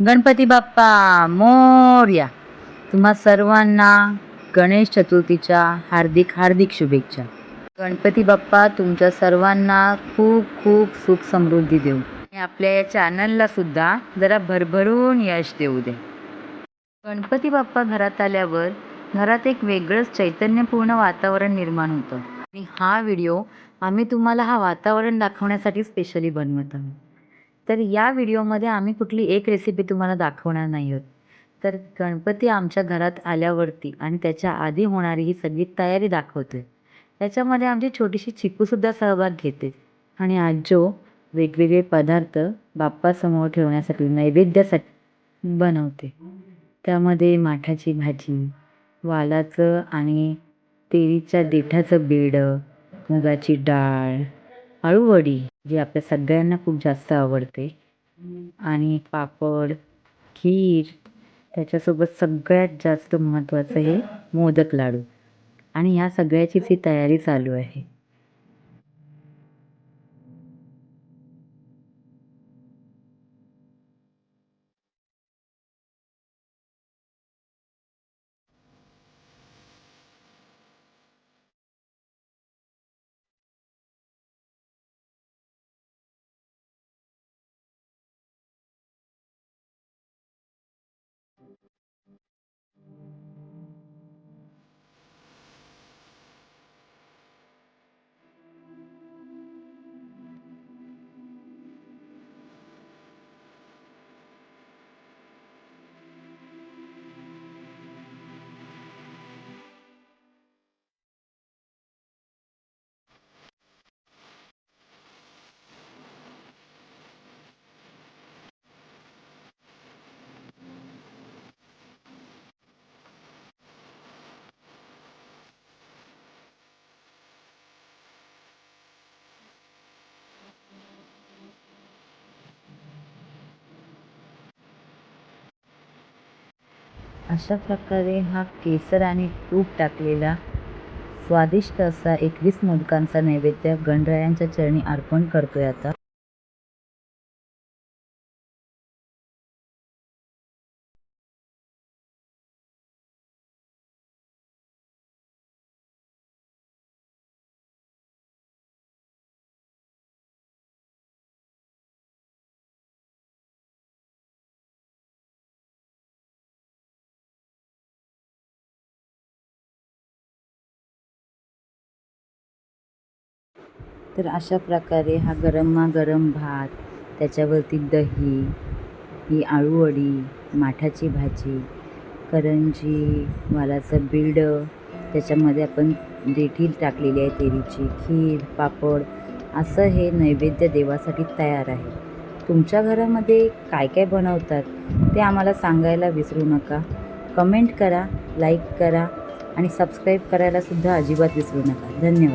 गणपती बाप्पा मोर्या. तुम्हा सर्वांना गणेश चतुर्थीच्या हार्दिक हार्दिक शुभेच्छा. गणपती बाप्पा तुमच्या सर्वांना खूप खूप सुख समृद्धी देऊ. आणि आपल्या या चॅनलला सुद्धा जरा भरभरून यश देऊ दे. गणपती बाप्पा घरात आल्यावर घरात एक वेगळंच चैतन्यपूर्ण वातावरण निर्माण होतं. आणि हा व्हिडिओ आम्ही तुम्हाला हा वातावरण दाखवण्यासाठी स्पेशली बनवत आहोत. तर या व्हिडिओमध्ये आम्ही कुठली एक रेसिपी तुम्हाला दाखवणार नाही आहोत तर गणपती आमच्या घरात आल्यावरती आणि त्याच्या आधी होणारी ही सगळी तयारी दाखवते त्याच्यामध्ये आमची छोटीशी चिकूसुद्धा सहभाग घेते. आणि आजो वेगवेगळे पदार्थ बाप्पासमोर ठेवण्यासाठी नैवेद्यासाठी बनवते. त्यामध्ये माठाची भाजी वालाचं आणि तेरीच्या देठाचं बेडं मुगाची डाळ अळूवडी जी आपल्या सगळ्यांना खूप जास्त आवडते. आणि पापड खीर त्याच्यासोबत सगळ्यात जास्त महत्त्वाचं हे मोदक लाडू. आणि ह्या सगळ्याचीच ही तयारी चालू आहे. अशा प्रकारे हा केसर आणि तूप टाकलेला स्वादिष्ट असा एकवीस मोदकांचा नैवेद्य गणरायांच्या चरणी अर्पण करतो आहे आता. तर अशा प्रकारे हा गरमागरम भात त्याच्यावरती दही ही आळूवडी माठाची भाजी करंजी वालाचं बिल्ड त्याच्यामध्ये आपण देठी टाकलेली आहे तेरीची खीर पापड असं हे नैवेद्य देवासाठी तयार आहे. तुमच्या घरामध्ये काय काय बनवतात ते आम्हाला सांगायला विसरू नका. कमेंट करा लाईक करा आणि सबस्क्राईब करायला सुद्धा अजिबात विसरू नका. धन्यवाद.